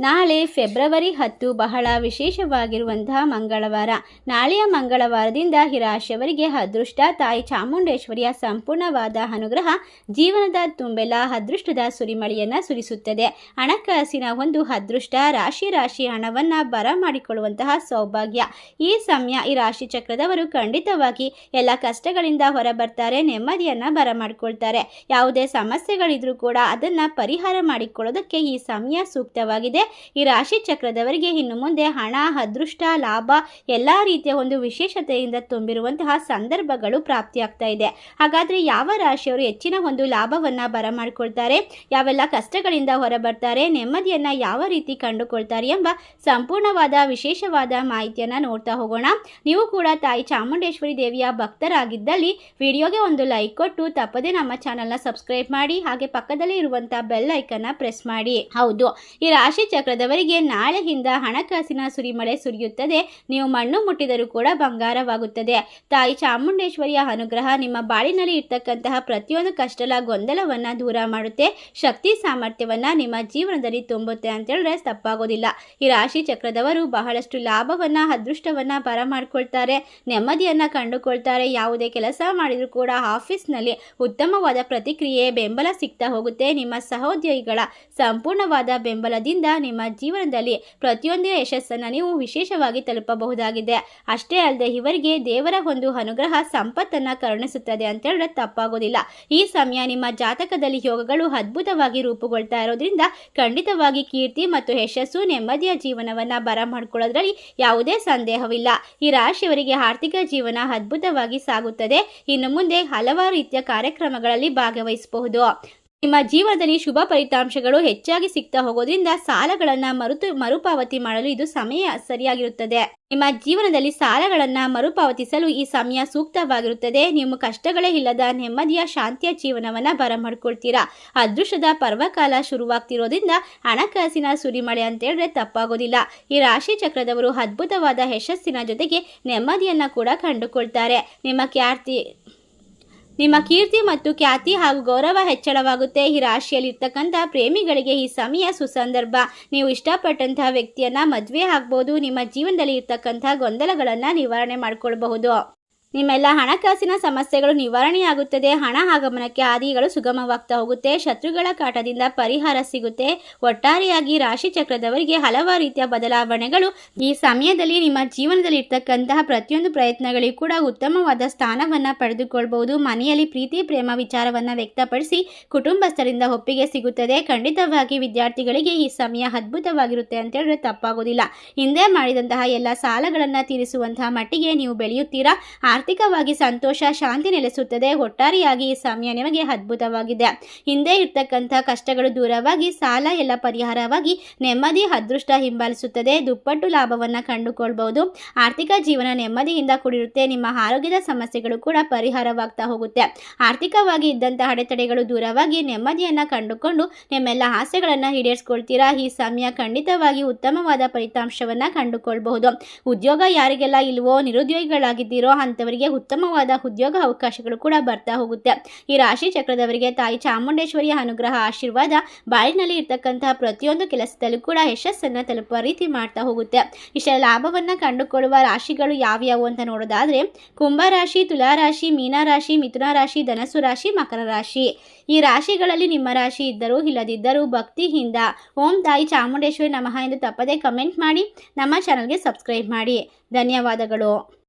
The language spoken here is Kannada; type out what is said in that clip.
ನಾಳೆ ಫೆಬ್ರವರಿ ಹತ್ತು ಬಹಳ ವಿಶೇಷವಾಗಿರುವಂತಹ ಮಂಗಳವಾರ. ನಾಳೆಯ ಮಂಗಳವಾರದಿಂದ ಈ ರಾಶಿಯವರಿಗೆ ಅದೃಷ್ಟ, ತಾಯಿ ಚಾಮುಂಡೇಶ್ವರಿಯ ಸಂಪೂರ್ಣವಾದ ಅನುಗ್ರಹ, ಜೀವನದ ತುಂಬೆಲ್ಲ ಅದೃಷ್ಟದ ಸುರಿಮಳೆಯನ್ನು ಸುರಿಸುತ್ತದೆ. ಹಣಕಾಸಿನ ಒಂದು ಅದೃಷ್ಟ, ರಾಶಿ ರಾಶಿ ಹಣವನ್ನು ಬರಮಾಡಿಕೊಳ್ಳುವಂತಹ ಸೌಭಾಗ್ಯ. ಈ ಸಮಯ ಈ ರಾಶಿ ಚಕ್ರದವರು ಖಂಡಿತವಾಗಿ ಎಲ್ಲ ಕಷ್ಟಗಳಿಂದ ಹೊರಬರ್ತಾರೆ, ನೆಮ್ಮದಿಯನ್ನು ಬರಮಾಡಿಕೊಳ್ತಾರೆ ಯಾವುದೇ ಸಮಸ್ಯೆಗಳಿದ್ರೂ ಕೂಡ ಅದನ್ನು ಪರಿಹಾರ ಮಾಡಿಕೊಳ್ಳೋದಕ್ಕೆ ಈ ಸಮಯ ಸೂಕ್ತವಾಗಿದೆ. ಈ ರಾಶಿ ಚಕ್ರದವರಿಗೆ ಇನ್ನು ಮುಂದೆ ಹಣ, ಅದೃಷ್ಟ, ಲಾಭ, ಎಲ್ಲ ರೀತಿಯ ಒಂದು ವಿಶೇಷತೆಯಿಂದ ತುಂಬಿರುವಂತಹ ಸಂದರ್ಭಗಳು ಪ್ರಾಪ್ತಿಯಾಗ್ತಾ ಇದೆ. ಹಾಗಾದರೆ ಯಾವ ರಾಶಿಯವರು ಹೆಚ್ಚಿನ ಒಂದು ಲಾಭವನ್ನು ಬರಮಾಡಿಕೊಳ್ತಾರೆ, ಯಾವೆಲ್ಲ ಕಷ್ಟಗಳಿಂದ ಹೊರಬರ್ತಾರೆ, ನೆಮ್ಮದಿಯನ್ನು ಯಾವ ರೀತಿ ಕಂಡುಕೊಳ್ತಾರೆ ಎಂಬ ಸಂಪೂರ್ಣವಾದ ವಿಶೇಷವಾದ ಮಾಹಿತಿಯನ್ನು ನೋಡ್ತಾ ಹೋಗೋಣ. ನೀವು ಕೂಡ ತಾಯಿ ಚಾಮುಂಡೇಶ್ವರಿ ದೇವಿಯ ಭಕ್ತರಾಗಿದ್ದಲ್ಲಿ ವಿಡಿಯೋಗೆ ಒಂದು ಲೈಕ್ ಕೊಟ್ಟು ತಪ್ಪದೆ ನಮ್ಮ ಚಾನಲ್ನ ಸಬ್ಸ್ಕ್ರೈಬ್ ಮಾಡಿ, ಹಾಗೆ ಪಕ್ಕದಲ್ಲಿ ಇರುವಂಥ ಬೆಲ್ ಐಕನ್ನ ಪ್ರೆಸ್ ಮಾಡಿ. ಹೌದು, ಈ ರಾಶಿ ಚಕ್ರದವರಿಗೆ ನಾಳೆಯಿಂದ ಹಣಕಾಸಿನ ಸುರಿಮಳೆ ಸುರಿಯುತ್ತದೆ. ನೀವು ಮಣ್ಣು ಮುಟ್ಟಿದರೂ ಕೂಡ ಬಂಗಾರವಾಗುತ್ತದೆ. ತಾಯಿ ಚಾಮುಂಡೇಶ್ವರಿಯ ಅನುಗ್ರಹ ನಿಮ್ಮ ಬಾಳಿನಲ್ಲಿ ಇರ್ತಕ್ಕಂತಹ ಪ್ರತಿಯೊಂದು ಕಷ್ಟಲ ಗೊಂದಲವನ್ನ ದೂರ ಮಾಡುತ್ತೆ. ಶಕ್ತಿ ಸಾಮರ್ಥ್ಯವನ್ನ ನಿಮ್ಮ ಜೀವನದಲ್ಲಿ ತುಂಬುತ್ತೆ ಅಂತ ಹೇಳಿದ್ರೆ ತಪ್ಪಾಗೋದಿಲ್ಲ. ಈ ರಾಶಿ ಚಕ್ರದವರು ಬಹಳಷ್ಟು ಲಾಭವನ್ನ, ಅದೃಷ್ಟವನ್ನ ಬರಮಾಡ್ಕೊಳ್ತಾರೆ. ನೆಮ್ಮದಿಯನ್ನ ಕಂಡುಕೊಳ್ತಾರೆ. ಯಾವುದೇ ಕೆಲಸ ಮಾಡಿದರೂ ಕೂಡ ಆಫೀಸ್ನಲ್ಲಿ ಉತ್ತಮವಾದ ಪ್ರತಿಕ್ರಿಯೆ, ಬೆಂಬಲ ಸಿಗ್ತಾ ಹೋಗುತ್ತೆ. ನಿಮ್ಮ ಸಹೋದ್ಯೋಗಿಗಳ ಸಂಪೂರ್ಣವಾದ ಬೆಂಬಲದಿಂದ ನಿಮ್ಮ ಜೀವನದಲ್ಲಿ ಪ್ರತಿಯೊಂದೇ ಯಶಸ್ಸನ್ನು ನೀವು ವಿಶೇಷವಾಗಿ ತಲುಪಬಹುದಾಗಿದೆ. ಅಷ್ಟೇ ಅಲ್ಲದೆ ಇವರಿಗೆ ದೇವರ ಒಂದು ಅನುಗ್ರಹ ಸಂಪತ್ತನ್ನು ಕರುಣಿಸುತ್ತದೆ ಅಂತ ಹೇಳಿದ್ರೆ ತಪ್ಪಾಗೋದಿಲ್ಲ. ಈ ಸಮಯ ನಿಮ್ಮ ಜಾತಕದಲ್ಲಿ ಯೋಗಗಳು ಅದ್ಭುತವಾಗಿ ರೂಪುಗೊಳ್ತಾ ಇರೋದ್ರಿಂದ ಖಂಡಿತವಾಗಿ ಕೀರ್ತಿ ಮತ್ತು ಯಶಸ್ಸು ನೆಮ್ಮದಿಯ ಜೀವನವನ್ನು ಬರಮಾಡ್ಕೊಳ್ಳೋದ್ರಲ್ಲಿ ಯಾವುದೇ ಸಂದೇಹವಿಲ್ಲ. ಈ ರಾಶಿಯವರಿಗೆ ಆರ್ಥಿಕ ಜೀವನ ಅದ್ಭುತವಾಗಿ ಸಾಗುತ್ತದೆ. ಇನ್ನು ಮುಂದೆ ಹಲವಾರು ರೀತಿಯ ಕಾರ್ಯಕ್ರಮಗಳಲ್ಲಿ ಭಾಗವಹಿಸಬಹುದು. ನಿಮ್ಮ ಜೀವನದಲ್ಲಿ ಶುಭ ಫಲಿತಾಂಶಗಳು ಹೆಚ್ಚಾಗಿ ಸಿಗ್ತಾ ಹೋಗೋದ್ರಿಂದ ಸಾಲಗಳನ್ನು ಮರುತು, ಮರುಪಾವತಿ ಮಾಡಲು ಇದು ಸಮಯ ಸರಿಯಾಗಿರುತ್ತದೆ. ನಿಮ್ಮ ಜೀವನದಲ್ಲಿ ಸಾಲಗಳನ್ನು ಮರುಪಾವತಿಸಲು ಈ ಸಮಯ ಸೂಕ್ತವಾಗಿರುತ್ತದೆ. ನಿಮ್ಮ ಕಷ್ಟಗಳೇ ಇಲ್ಲದ ನೆಮ್ಮದಿಯ ಶಾಂತಿಯ ಜೀವನವನ್ನ ಬರಮಾಡ್ಕೊಳ್ತೀರಾ. ಅದೃಷ್ಟದ ಪರ್ವಕಾಲ ಶುರುವಾಗ್ತಿರೋದ್ರಿಂದ ಹಣಕಾಸಿನ ಸುರಿಮಳೆ ಅಂತ ಹೇಳಿದ್ರೆ ತಪ್ಪಾಗೋದಿಲ್ಲ. ಈ ರಾಶಿ ಚಕ್ರದವರು ಅದ್ಭುತವಾದ ಯಶಸ್ಸಿನ ಜೊತೆಗೆ ನೆಮ್ಮದಿಯನ್ನ ಕೂಡ ಕಂಡುಕೊಳ್ತಾರೆ. ನಿಮ್ಮ ಖ್ಯಾತಿ ನಿಮ್ಮ ಕೀರ್ತಿ ಮತ್ತು ಖ್ಯಾತಿ ಹಾಗೂ ಗೌರವ ಹೆಚ್ಚಳವಾಗುತ್ತೆ. ಈ ರಾಶಿಯಲ್ಲಿ ಇರ್ತಕ್ಕಂಥ ಪ್ರೇಮಿಗಳಿಗೆ ಈ ಸಮಯ ಸುಸಂದರ್ಭ. ನೀವು ಇಷ್ಟಪಟ್ಟಂತಹ ವ್ಯಕ್ತಿಯನ್ನ ಮದುವೆ ಆಗ್ಬೋದು. ನಿಮ್ಮ ಜೀವನದಲ್ಲಿ ಇರ್ತಕ್ಕಂಥ ಗೊಂದಲಗಳನ್ನು ನಿವಾರಣೆ ಮಾಡ್ಕೊಳ್ಬಹುದು. ನಿಮ್ಮೆಲ್ಲ ಹಣಕಾಸಿನ ಸಮಸ್ಯೆಗಳು ನಿವಾರಣೆಯಾಗುತ್ತದೆ. ಹಣ ಆಗಮನಕ್ಕೆ ಆದಿಗಳು ಸುಗಮವಾಗ್ತಾ ಹೋಗುತ್ತೆ. ಶತ್ರುಗಳ ಕಾಟದಿಂದ ಪರಿಹಾರ ಸಿಗುತ್ತೆ. ಒಟ್ಟಾರೆಯಾಗಿ ರಾಶಿ ಚಕ್ರದವರಿಗೆ ಹಲವಾರು ರೀತಿಯ ಬದಲಾವಣೆಗಳು ಈ ಸಮಯದಲ್ಲಿ ನಿಮ್ಮ ಜೀವನದಲ್ಲಿ ಇರ್ತಕ್ಕಂತಹ ಪ್ರತಿಯೊಂದು ಪ್ರಯತ್ನಗಳಿಗೂ ಕೂಡ ಉತ್ತಮವಾದ ಸ್ಥಾನವನ್ನು ಪಡೆದುಕೊಳ್ಬಹುದು. ಮನೆಯಲ್ಲಿ ಪ್ರೀತಿ, ಪ್ರೇಮ ವಿಚಾರವನ್ನು ವ್ಯಕ್ತಪಡಿಸಿ ಕುಟುಂಬಸ್ಥರಿಂದ ಒಪ್ಪಿಗೆ ಸಿಗುತ್ತದೆ. ಖಂಡಿತವಾಗಿ ವಿದ್ಯಾರ್ಥಿಗಳಿಗೆ ಈ ಸಮಯ ಅದ್ಭುತವಾಗಿರುತ್ತೆ ಅಂತ ಹೇಳಿದ್ರೆ ತಪ್ಪಾಗೋದಿಲ್ಲ. ಹಿಂದೆ ಮಾಡಿದಂತಹ ಎಲ್ಲ ಸಾಲಗಳನ್ನು ತೀರಿಸುವಂತಹ ಮಟ್ಟಿಗೆ ನೀವು ಬೆಳೆಯುತ್ತೀರಾ? ಆರ್ಥಿಕವಾಗಿ ಸಂತೋಷ, ಶಾಂತಿ ನೆಲೆಸುತ್ತದೆ. ಒಟ್ಟಾರೆಯಾಗಿ ಈ ಸಮಯ ನಿಮಗೆ ಅದ್ಭುತವಾಗಿದೆ. ಹಿಂದೆ ಇರ್ತಕ್ಕಂಥ ಕಷ್ಟಗಳು ದೂರವಾಗಿ, ಸಾಲ ಎಲ್ಲ ಪರಿಹಾರವಾಗಿ ನೆಮ್ಮದಿ, ಅದೃಷ್ಟ ಹಿಂಬಾಲಿಸುತ್ತದೆ. ದುಪ್ಪಟ್ಟು ಲಾಭವನ್ನು ಕಂಡುಕೊಳ್ಬಹುದು. ಆರ್ಥಿಕ ಜೀವನ ನೆಮ್ಮದಿಯಿಂದ ಕೂಡಿರುತ್ತೆ. ನಿಮ್ಮ ಆರೋಗ್ಯದ ಸಮಸ್ಯೆಗಳು ಕೂಡ ಪರಿಹಾರವಾಗ್ತಾ ಹೋಗುತ್ತೆ. ಆರ್ಥಿಕವಾಗಿ ಇದ್ದಂತಹ ಅಡೆತಡೆಗಳು ದೂರವಾಗಿ ನೆಮ್ಮದಿಯನ್ನು ಕಂಡುಕೊಂಡು ನಿಮ್ಮೆಲ್ಲ ಆಸೆಗಳನ್ನು ಈಡೇರಿಸ್ಕೊಳ್ತೀರಾ? ಈ ಸಮಯ ಖಂಡಿತವಾಗಿ ಉತ್ತಮವಾದ ಫಲಿತಾಂಶವನ್ನು ಕಂಡುಕೊಳ್ಬಹುದು. ಉದ್ಯೋಗ ಯಾರಿಗೆಲ್ಲ ಇಲ್ವೋ, ನಿರುದ್ಯೋಗಿಗಳಾಗಿದ್ದೀರೋ, ಅಂಥವರಿಗೆ ಉತ್ತಮವಾದ ಉದ್ಯೋಗ ಅವಕಾಶಗಳು ಕೂಡ ಬರ್ತಾ ಹೋಗುತ್ತೆ. ಈ ರಾಶಿ ಚಕ್ರದವರಿಗೆ ತಾಯಿ ಚಾಮುಂಡೇಶ್ವರಿಯ ಅನುಗ್ರಹ, ಆಶೀರ್ವಾದ, ಬಾಳಿನಲ್ಲಿ ಇರ್ತಕ್ಕಂತಹ ಪ್ರತಿಯೊಂದು ಕೆಲಸದಲ್ಲೂ ಕೂಡ ಯಶಸ್ಸನ್ನು ತಲುಪುವ ರೀತಿ ಮಾಡ್ತಾ ಹೋಗುತ್ತೆ. ಇಷ್ಟ ಲಾಭವನ್ನು ಕಂಡುಕೊಳ್ಳುವ ರಾಶಿಗಳು ಯಾವ್ಯಾವು ಅಂತ ನೋಡೋದಾದ್ರೆ ಕುಂಭರಾಶಿ ತುಲಾರಾಶಿ ಮೀನರಾಶಿ ಮಿಥುನ ರಾಶಿ, ಧನಸ್ಸು ರಾಶಿ, ಮಕರ ರಾಶಿ. ಈ ರಾಶಿಗಳಲ್ಲಿ ನಿಮ್ಮ ರಾಶಿ ಇದ್ದರೂ ಇಲ್ಲದಿದ್ದರೂ ಭಕ್ತಿಯಿಂದ ಓಂ ತಾಯಿ ಚಾಮುಂಡೇಶ್ವರಿ ನಮಃ ಎಂದು ತಪ್ಪದೇ ಕಮೆಂಟ್ ಮಾಡಿ, ನಮ್ಮ ಚಾನಲ್ಗೆ ಸಬ್ಸ್ಕ್ರೈಬ್ ಮಾಡಿ. ಧನ್ಯವಾದಗಳು.